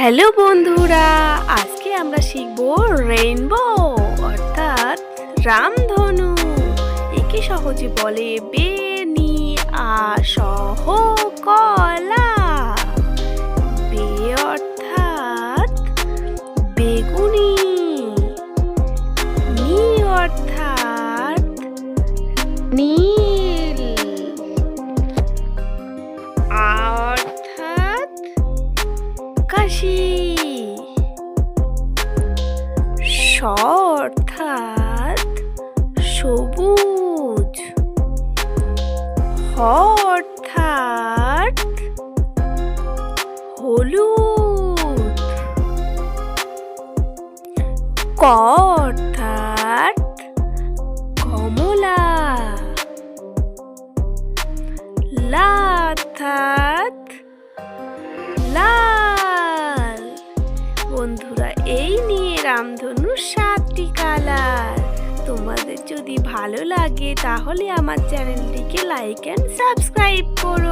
Hello বন্ধুরা, আজকে আমরা শিখব রেইনবো অর্থাৎ রামধনু। একে সহজে বলে বেনি আসহ কলা বে অর্থাৎ বেগুনি। নি অর্থাৎ নীল কাশি স অর্থাৎ সবুজ। হ অর্থাৎ হলুদ। ক অর্থাৎ কমলা। লা অর্থাৎ বন্ধুরা, এই নিয়ে রামধনু সাতটি কালার। তোমাদের যদি ভালো লাগে, তাহলে আমার চ্যানেলটিকে লাইক অ্যান্ড সাবস্ক্রাইব করো।